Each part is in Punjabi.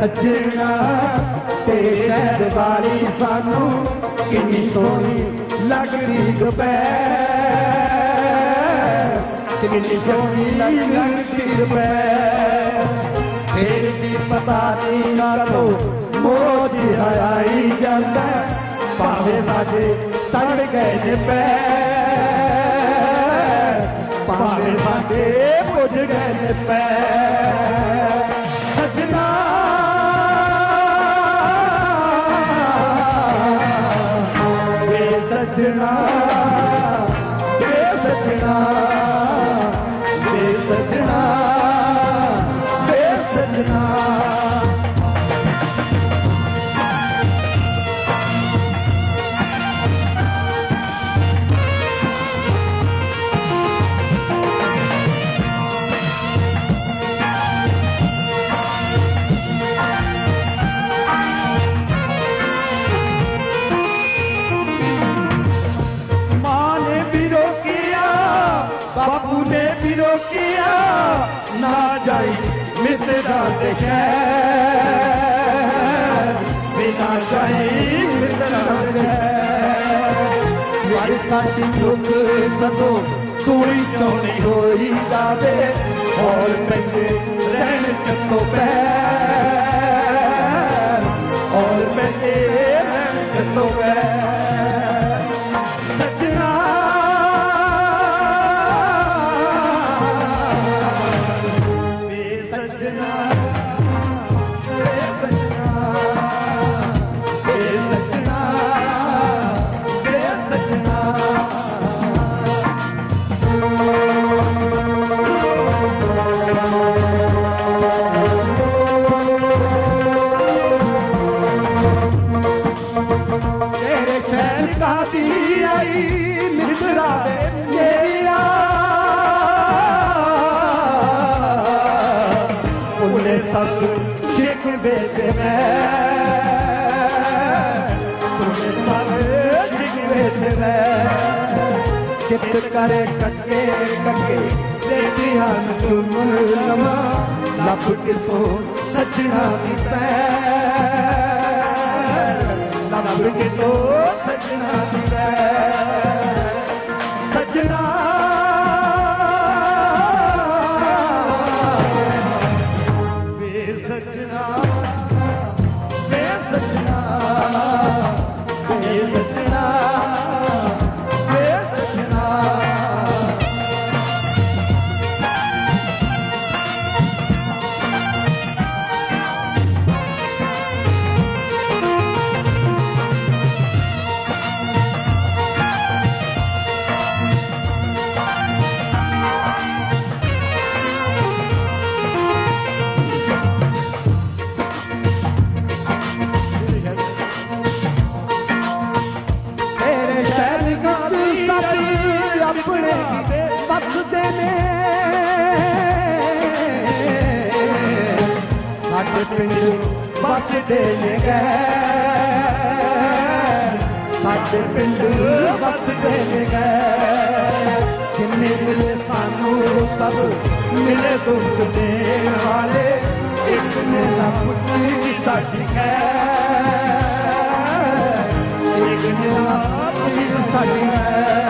ਲੱਗ ਸੱਜਣਾ, ਤੇਰੇ ਸ਼ਹਿਰ ਸਾਨੂੰ ਕਿੰਨੀ ਸੋਹਣੀ ਲੱਗਦੀ ਦੁਪਹਿਰ। ਕਿੰਨੀ ਸੋਹਣੀ ਲੱਗਦੀ ਦੁਪਹਿਰ। ਫੇਰ ਵੀ ਪਤਾ ਨਹੀਂ ਕਦੋਂ ਮੋਜ ਆਈ ਜਾਂਦਾ ਭਾਵੇਂ ਸਾਡੇ ਸੜ ਗਏ ਨੇ ਪੈਰ। ਭਾਵੇਂ ਸਾਡੇ ਪੁੱਜ ਗਏ ਨੇ ਪੈਰ। ਸਜਣਾ ਜਾਈ ਮਿੱਤਰਾਂ ਦੇ ਸ਼ਹਿਰ ਬਿਨਾ ਜਾਈ ਮਿੱਤਰਾਂ ਦੇ ਸ਼ਹਿਰ ਸਾਡੀ ਰੁਕ ਸਦੋ ਤੂੜੀ ਚੋਣੀ ਹੋਈ ਜਾਵੇ ਔਰ ਪੈਂਦੇ ਰਹਿਣ ਚੱਕੋ ਪੈਰ। ਸ਼ਹਿਰ ਆਈ ਮਿਸਰਾ ਦੇ ਮੇਰੀਆ ਉਹਨੇ ਸਭ ਸ਼ਿਕ ਵੇਚ ਮੈਂ। ਉਹਨੇ ਸਭ ਸ਼ਿਕ ਵੇਚ ਮੈਂ। ਚਿੱਤ ਕਰੇ ਕੱਕੇ ਕੱਕੇ ਤੇਰੀ ਹਨ ਚੁੰਮ ਲਵਾਂ। ਲੱਭ ਕੇ ਸੱਜਣਾ ਦੀ ਪੈ। ਲੱਭ ਕੇ ਸਜਣਾ ਸਾਡੇ ਪਿੰਡ ਵਸਦੇ ਨੇ ਗਏ ਸਾਡੇ ਪਿੰਡ ਵਸਦੇ ਨੇ ਗਏ ਕਿੰਨੇ ਮਿਲੇ ਸਾਨੂੰ ਸਭ ਮਿਲੇ ਦੁੱਖ ਦੇਣ ਵਾਲੇ ਇੱਕ ਨੇ ਨਾ ਪੁੱਛੀ ਸਾਡੀ ਖੈਰ ਇੱਕ ਨਿਰਾਤ ਦੀ ਸਾਡੀ ਹੈ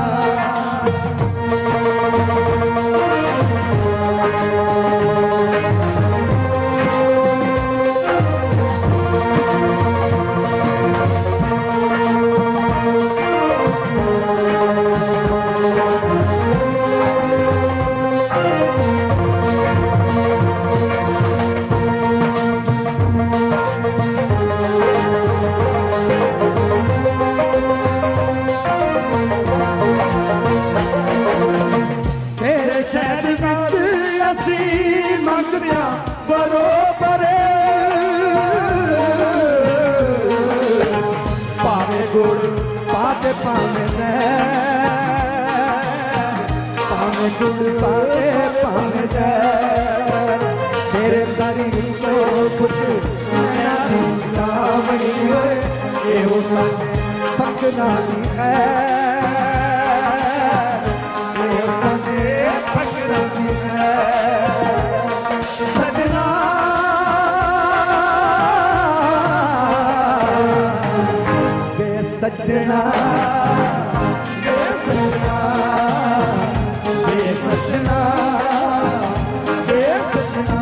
ਭਾਵੇਂ ਗੁੜ ਪਾਤੇ ਭਾਵੇਂ ਮੈਂ ਭਾਵੇਂ ਗੁੜ ਪਾਤੇ ਭਾਵੇਂ ਜੈ ਮੇਰੇ ਸਾਰੀ ਤੋਂ ਕੁਛ ਮੈਂ ਲਾਵਣੀ ਹੋਏ, ਇਹੋ ਸਾਡੇ ਫਕਨਾ ਦੀ ਹੈ। ਸਜਣਾ। ਬੇ ਸਜਣਾ ਬੇ ਸਜਣਾ। ਬੇ ਸਜਣਾ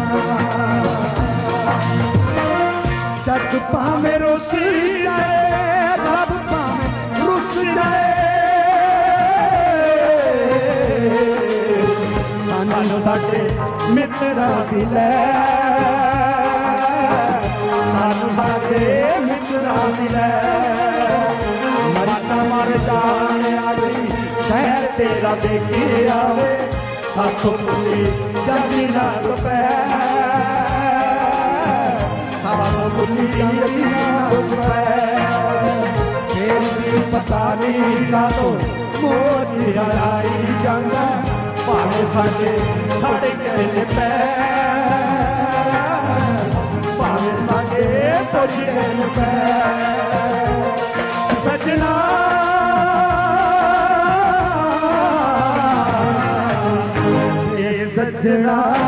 ਜੱਗ ਭਾਵੇਂ ਰੋਸੀ ਜਾਏ ਰੱਬ ਭਾਵੇਂ ਰੁੱਸ ਜਾਏ ਸਾਨੂੰ ਸਾਡੇ ਮਿੱਤਰਾਂ ਦੀ ਲੈ। ਸਾਨੂੰ ਸਾਡੇ ਮਿੱਤਰਾਂ ਦੀ ਲੈ। ਮਰਨਾ ਆਜੀ ਸ਼ਹਿਰ ਤੇਰਾ ਦੇਖੀ ਆਵੇ ਸਾਥੋਂ ਪੁੱਤੀ ਜਾਂਦੀ ਨਾ ਪੈ ਸਾਥੋਂ ਪੁੱਤੀ ਜਾਂਦੀ ਨਾ ਪੈ ਫੇਰ ਵੀ ਪਤਾ ਨਹੀਂ ਕਾਤੋਂ ਮੋਦੀ ਆਈ ਜਾਂਦਾ, ਭਾਵੇਂ ਸਾਡੇ ਸਾਡੇ ਕਹਿੰਦੇ ਪੈ ਭਾਵੇਂ ਸਾਡੇ ਕੁਝ ਕਹਿੰਦੇ ਪੈ ਇਹ